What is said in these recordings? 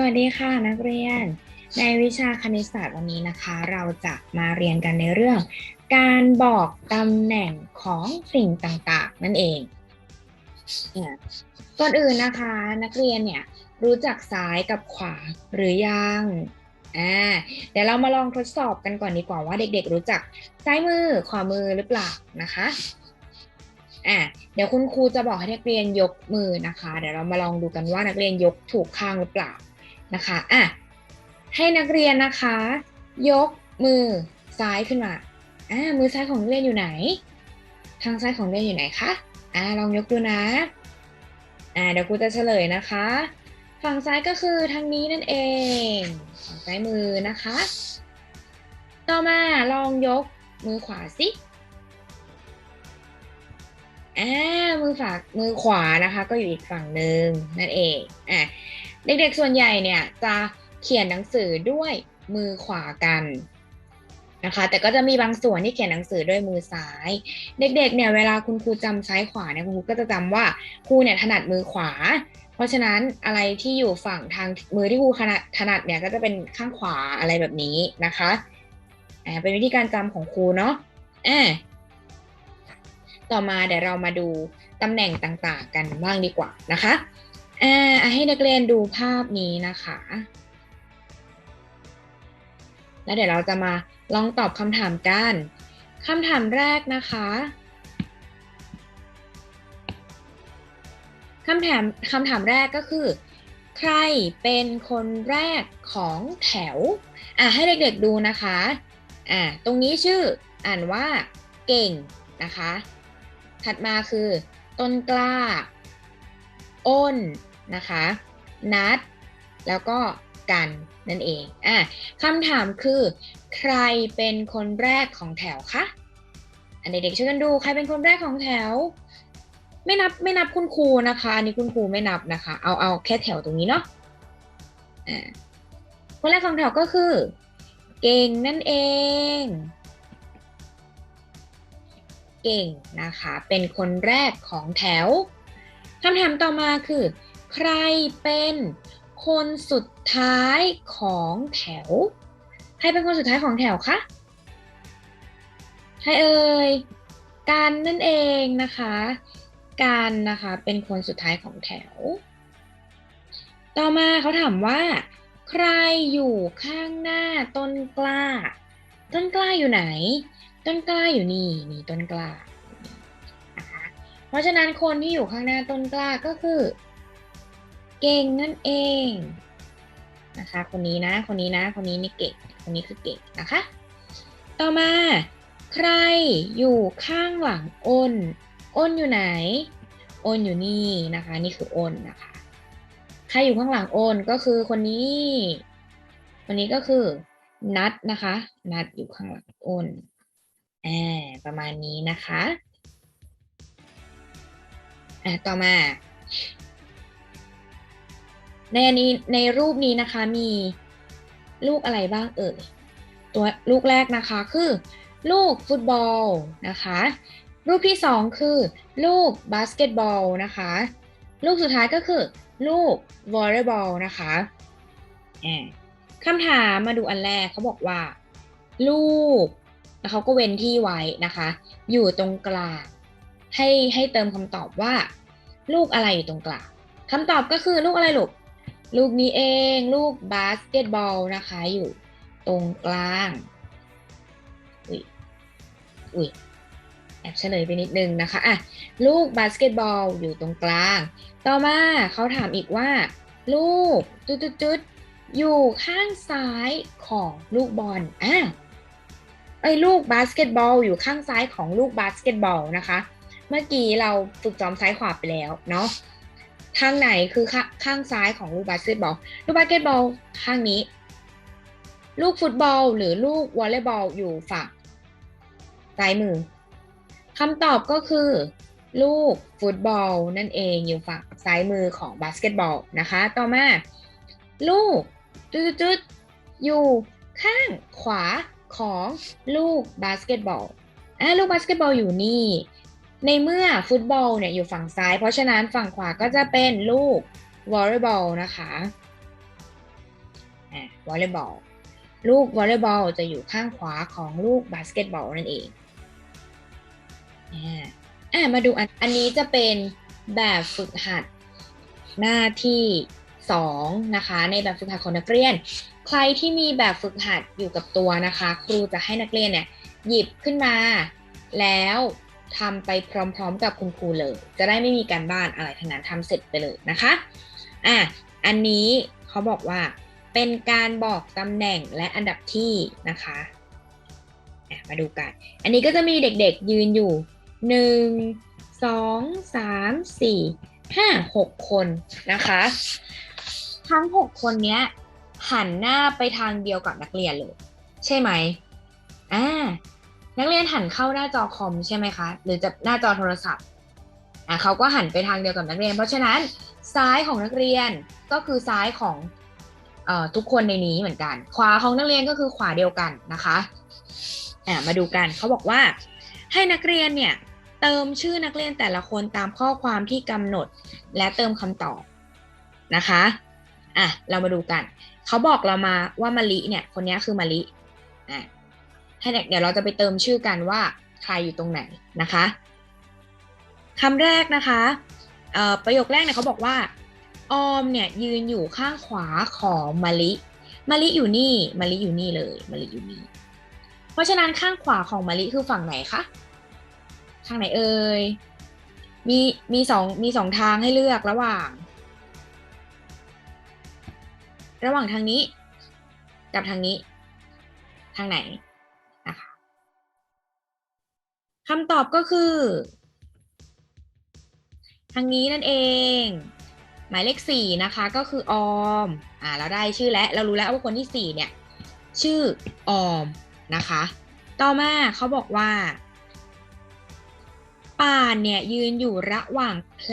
สวัสดีค่ะนักเรียน ในวิชาคณิตศาสตร์วันนี้นะคะ เราจะมาเรียนกันในเรื่อง การบอกตำแหน่งของสิ่งต่างๆ นั่นเองก่อนอื่นนะคะ นักเรียนเนี่ยรู้จักซ้ายกับขวาหรือยังอ่าเดี๋ยวเรามาลองทดสอบกันก่อนดีกว่าว่าเด็กๆ รู้จักซ้ายมือขวามือหรือเปล่านะคะอะเดี๋ยวคุณครูจะบอกให้นักเรียนยกมือนะคะ เดี๋ยวเรามาลองดูกันว่านักเรียนยกถูกข้างหรือเปล่า นะคะอะให้นักเรียนนะคะ ยกมือซ้ายขึ้นมาอ่ามือซ้ายของเรียนอยู่ไหน ทางซ้ายของเรียนอยู่ไหนคะอ่าลองยกดูนะอ่าเดี๋ยวครูจะเฉลยนะคะ ฝั่งซ้ายก็คือทางนี้นั่นเองฝั่งซ้ายมือนะคะ ต่อมาลองยกมือขวาสิอ่ามือฝามือขวานะคะ ก็อยู่อีกฝั่งหนึ่งนั่นเองอะ เด็กๆส่วนใหญ่เนี่ยจะเขียนหนังสือด้วยมือขวากันนะคะแต่ก็จะมีบางส่วนที่เขียนหนังสือด้วยมือซ้าย เด็กๆเนี่ยเวลาคุณครูจำซ้ายขวาเนี่ยคุณครูก็จะจำว่าครูเนี่ยถนัดมือขวา เพราะฉะนั้นอะไรที่อยู่ฝั่งทางมือที่ครูถนัดถนัดเนี่ยก็จะเป็นข้างขวาอะไรแบบนี้นะคะอ่าเป็นวิธีการจำของครูเนาะอ่าต่อมาเดี๋ยวเรามาดูตำแหน่งต่างๆ กันบ้างดีกว่านะคะ อ่าให้นักเรียนดูภาพนี้นะคะ แล้วเดี๋ยวเราจะมาลองตอบคำถามกันคำถามแรกนะคะคำถามคำถามแรกก็คือ ใครเป็นคนแรกของแถว อะให้เด็กๆดูนะคะ อะตรงนี้ชื่ออ่านว่าเก่งนะคะ ถัดมาคือ ต้นกล้า อ้น นะคะนัดแล้วก็กันนั่นเองอะคำถามคือ ใครเป็นคนแรกของแถวคะอันเด็กๆช่วยกันดูใครเป็นคนแรกของแถว ไม่นับไม่นับคุณครูนะคะอันนี้คุณครูไม่นับนะคะ เอาเอาแค่แถวตรงนี้เนาะอ่าคนแรกของแถวก็คือ เก่งนั่นเอง เก่งนะคะ เป็นคนแรกของแถวคำถามต่อมาคือ ใครเป็นคนสุดท้ายของแถว ใครเป็นคนสุดท้ายของแถวคะ ใครเอ่ย การนั่นเองนะคะ การนะคะเป็นคนสุดท้ายของแถว ต่อมาเขาถามว่า ใครอยู่ข้างหน้าต้นกล้า ต้นกล้าอยู่ไหน ต้นกล้าอยู่นี่นี่ต้นกล้านะคะเพราะฉะนั้นคนที่อยู่ข้างหน้าต้นกล้าก็คือ เก่งนั่นเองนะคะ คนนี้นะ คนนี้นะ คนนี้นี่เก่ง คนนี้คือเก่งนะคะ ต่อมา ใครอยู่ข้างหลังอ้น อ้นอยู่ไหน อ้นอยู่นี่นะคะ นี่คืออ้นนะคะ ใครอยู่ข้างหลังอ้นก็คือคนนี้ คนนี้ก็คือนัดนะคะ นัดอยู่ข้างหลังอ้นแอ่าประมาณนี้นะคะอ่าต่อมา ในอันนี้ในรูปนี้นะคะมีลูกอะไรบ้างเอ่ยตัวลูกแรกนะคะคือลูกฟุตบอลนะคะ รูปที่สองคือ ลูกบาสเกตบอลนะคะ ลูกสุดท้ายก็คือ ลูกวอลเลย์บอลนะคะคำถามมาดูอันแรกเขาบอกว่า ลูกแล้วเขาก็เว้นที่ไว้นะคะ อยู่ตรงกลางให้ให้เติมคำตอบว่า ลูกอะไรอยู่ตรงกลางคำตอบก็คือลูกอะไรลูก ลูกนี้เองลูกบาสเกตบอลนะคะอยู่ตรงกลาง อุ้ยอุ้ยแอบเฉลยไปนิดนึงนะคะอะลูกบาสเกตบอลอยู่ตรงกลาง ต่อมาเขาถามอีกว่า ลูกจุดจุดอยู่ข้างซ้ายของลูกบอลอะไอ้ลูกบาสเกตบอลอยู่ข้างซ้ายของลูกบาสเกตบอลนะคะ เมื่อกี้เราฝึกจอมซ้ายขวาไปแล้วเนาะ ข้างไหนคือข้างซ้ายของลูกบาสเกตบอล ลูกบาสเกตบอลข้างนี้ ลูกฟุตบอล หรือลูกวอลเลย์บอลอยู่ฝั่งซ้ายมือคำตอบก็คือ ลูกฟุตบอลนั่นเองอยู่ฝั่งซ้ายมือของบาสเกตบอลนะคะ ต่อมา ลูกจุดๆอยู่ข้างขวาของลูกบาสเกตบอลอะลูกบาสเกตบอลอยู่นี่ ในเมื่อฟุตบอลเนี่ยอยู่ฝั่งซ้าย เพราะฉะนั้นฝั่งขวาก็จะเป็นลูกวอลเลย์บอลนะคะวอลเลย์บอลลูกวอลเลย์บอลจะอยู่ข้างขวาของลูกบาสเกตบอลนั่นเองอ่าอ่ามาดูอันอันนี้จะเป็นแบบฝึกหัดหน้าที่สองนะคะ ในแบบฝึกหัดของนักเรียน ใครที่มีแบบฝึกหัดอยู่กับตัวนะคะ ครูจะให้นักเรียนเนี่ยหยิบขึ้นมา แล้ว ทำไปพร้อมๆ กับคุณครูเลย จะได้ไม่มีการบ้านอะไรทั้งนั้นทำเสร็จไปเลยนะคะอะอันนี้เขาบอกว่า เป็นการบอกตำแหน่งและอันดับที่นะคะมาดูกัน อันนี้ก็จะมีเด็กๆยืนอยู่หนึ่งสองสามสี่ห้าหกคนนะคะ ทั้งหกคนเนี้ยหันหน้าไปทางเดียวกับนักเรียนเลย ใช่ไหมอ่า นักเรียนหันเข้าหน้าจอคอมใช่ไหมคะ หรือจะหน้าจอโทรศัพท์อ่าเขาก็หันไปทางเดียวกับนักเรียน เพราะฉะนั้นซ้ายของนักเรียนก็คือซ้ายของเอ่อทุกคนในนี้เหมือนกัน ขวาของนักเรียนก็คือขวาเดียวกันนะคะอ่ามาดูกันเขาบอกว่าให้นักเรียนเนี่ยเติมชื่อนักเรียนแต่ละคนตามข้อความที่กำหนดและเติมคำตอบนะคะอะเรามาดูกัน เขาบอกเรามาว่ามะลิเนี่ยคนนี้คือมะลิอะ ให้เดี๋ยวเราจะไปเติมชื่อกันว่าใครอยู่ตรงไหนนะคะคำแรกนะคะประโยคแรกเนี่ยเขาบอกว่า ออมเนี่ยยืนอยู่ข้างขวาของมะลิมะลิอยู่นี่มะลิอยู่นี่เลยมะลิอยู่นี่ เพราะฉะนั้นข้างขวาของมะลิคือฝั่งไหนคะทางไหนเอ่ย มีมีสองมีสองทางให้เลือกระหว่าง ระหว่างทางนี้ กับทางนี้ ทางไหน คำตอบก็คือ ทางนี้นั่นเอง หมายเลขสี่นะคะก็คือออมอ่าเราได้ชื่อแล้วเรารู้แล้วว่าคนที่สี่เนี่ย ชื่อออมนะคะ ต่อมาเขาบอกว่าป่านเนี่ยยืนอยู่ระหว่างแพร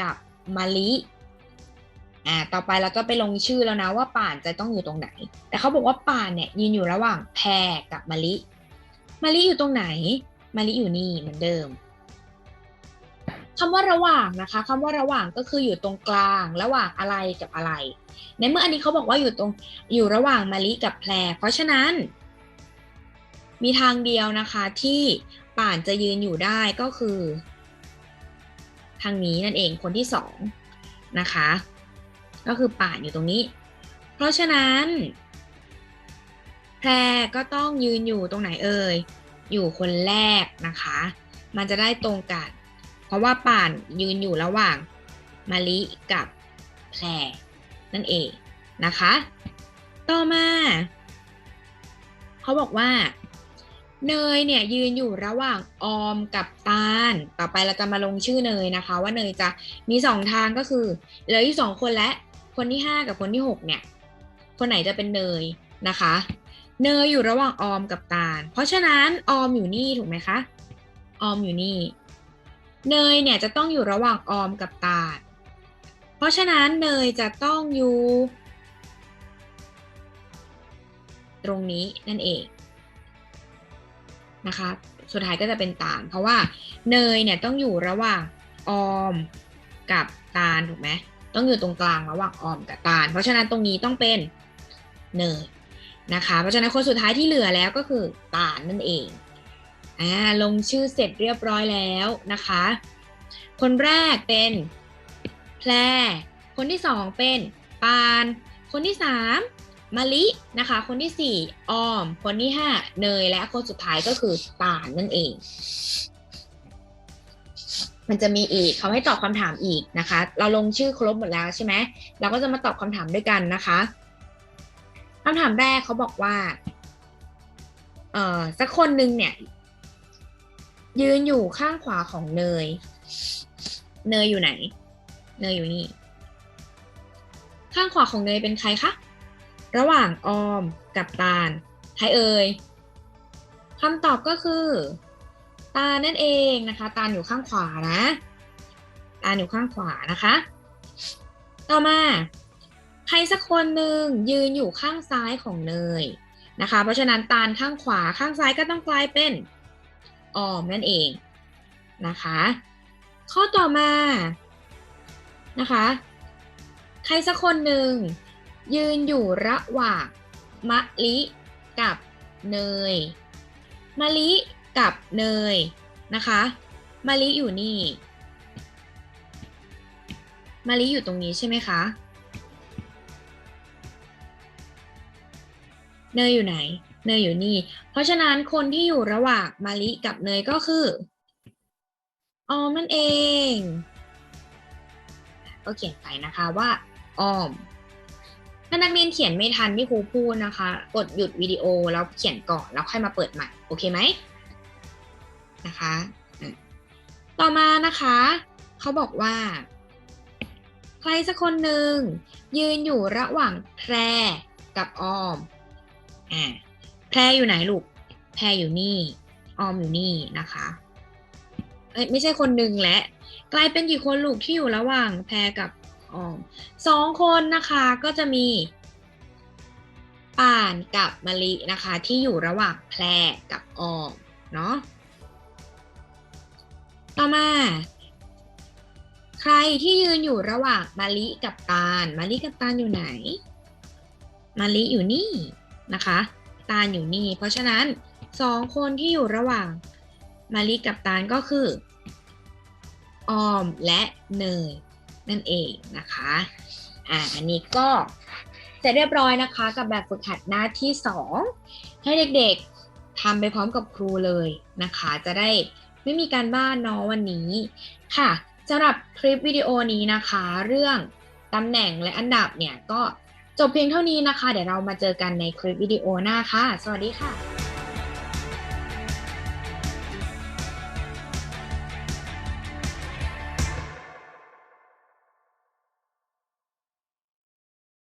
กับมะลิอ่าต่อไปเราจะไปลงชื่อแล้วนะว่าป่านจะต้องอยู่ตรงไหน แต่เขาบอกว่าป่านเนี่ยยืนอยู่ระหว่างแพรกับมะลิมะลิอยู่ตรงไหน มะลิอยู่นี่เหมือนเดิมคำว่าระหว่างนะคะคำว่าระหว่างก็คืออยู่ตรงกลาง ระหว่างอะไรกับอะไร ในเมื่ออันนี้เขาบอกว่าอยู่ตรงอยู่ระหว่างมะลิกับแพร เพราะฉะนั้น มีทางเดียวนะคะที่ป่านจะยืนอยู่ได้ก็คือ ทางนี้นั่นเองคนที่สองนะคะ ก็คือป่านอยู่ตรงนี้ เพราะฉะนั้น แพรก็ต้องยืนอยู่ตรงไหนเอ่ย อยู่คนแรกนะคะ มันจะได้ตรงกัน เพราะว่าป่านยืนอยู่ระหว่างมะลิกับแพรนั่นเองนะคะ ต่อมาเขาบอกว่า เนยเนี่ยยืนอยู่ระหว่างออมกับตาล ต่อไปเราจะมาลงชื่อเนยนะคะ ว่าเนยจะมีสองทางก็คือเหลืออยู่สองคนและคนที่ห้ากับคนที่หกเนี่ย คนไหนจะเป็นเนยนะคะ เนยอยู่ระหว่างออมกับตาล เพราะฉะนั้นออมอยู่นี่ถูกไหมคะ ออมอยู่นี่ เนยเนี่ยจะต้องอยู่ระหว่างออมกับตาล เพราะฉะนั้นเนยจะต้องอยู่ ตรงนี้นั่นเองนะคะ สุดท้ายก็จะเป็นตาล เพราะว่าเนยเนี่ยต้องอยู่ระหว่างออมกับตาลถูกไหมต้องอยู่ตรงกลางระหว่างออมกับตาล เพราะฉะนั้นตรงนี้ต้องเป็นเนย นะคะเพราะฉะนั้นคนสุดท้ายที่เหลือแล้วก็คือตาลนั่นเองอ่าลงชื่อเสร็จเรียบร้อยแล้วนะคะ คนแรกเป็นแพรคนที่สองเป็นปาน คนที่สามมะลินะคะ คนที่สี่ออม คนที่ห้าเนยและคนสุดท้ายก็คือตาลนั่นเอง มันจะมีอีกเขาให้ตอบคำถามอีกนะคะ เราลงชื่อครบหมดแล้วใช่ไหมเราก็จะมาตอบคำถามด้วยกันนะคะ คำถามแรกเขาบอกว่า เอ่อสักคนหนึ่งเนี่ย ยืนอยู่ข้างขวาของเนย เนยอยู่ไหน เนยอยู่นี่ ข้างขวาของเนยเป็นใครคะ ระหว่างออมกับตาลใครเอ่ยคำตอบก็คือ ตานั่นเองนะคะ ตาอยู่ข้างขวานะ ตาอยู่ข้างขวานะคะ ต่อมา รสักคนหนึ่งยืนอยู่ข้างซ้ายของเนยนะคะ เพราะฉะนั้นตาลข้างขวาข้างซ้ายก็ต้องกลายเป็นออมนั่นเองนะคะ ข้อต่อมานะคะ ใครสักคนหนึ่งยืนอยู่ระหว่างมะลิกับเนยมะลิกับเนยนะคะมะลิอยู่นี่มะลิอยู่ตรงนี้ใช่ไหมคะ เนยอยู่ไหน เนยอยู่นี่ เพราะฉะนั้นคนที่อยู่ระหว่างมะลิกับเนยก็คือออมนั่นเอง ก็เขียนไปนะคะว่าออมถ้านักเรียนเขียนไม่ทันที่ครูพูดนะคะ กดหยุดวิดีโอแล้วเขียนก่อนแล้วค่อยมาเปิดใหม่ โอเคไหมนะคะ ต่อมานะคะ เขาบอกว่า ใครสักคนหนึ่งยืนอยู่ระหว่างแพรกับออม อ่าแพรอยู่ไหนลูก แพรอยู่นี่ ออมอยู่นี่นะคะเอ้ยไม่ใช่คนหนึ่งและ กลายเป็นกี่คนลูกที่อยู่ระหว่างแพรกับออมสองคนนะคะก็จะมี ป่านกับมะลินะคะ ที่อยู่ระหว่างแพรกับออมเนาะต่อมา ใครที่ยืนอยู่ระหว่างมะลิกับตาลมะลิกับตาลอยู่ไหนมะลิอยู่นี่ นะคะ ตาลอยู่นี่ เพราะฉะนั้นสองคนที่อยู่ระหว่างมะลิกับตาลก็คือออมและเนยนั่นเองนะคะ อ่า อันนี้ก็เสร็จเรียบร้อยนะคะ กับแบบฝึกหัดหน้าที่ 2 ให้เด็กๆทำไปพร้อมกับครูเลยนะคะ จะได้ไม่มีการบ้านเนาะวันนี้ค่ะสำหรับคลิปวิดีโอนี้นะคะ เรื่องตำแหน่งและอันดับเนี่ยก็ จบเพียงเท่านี้นะคะ เดี๋ยวเรามาเจอกันในคลิปวิดีโอหน้าค่ะ สวัสดีค่ะ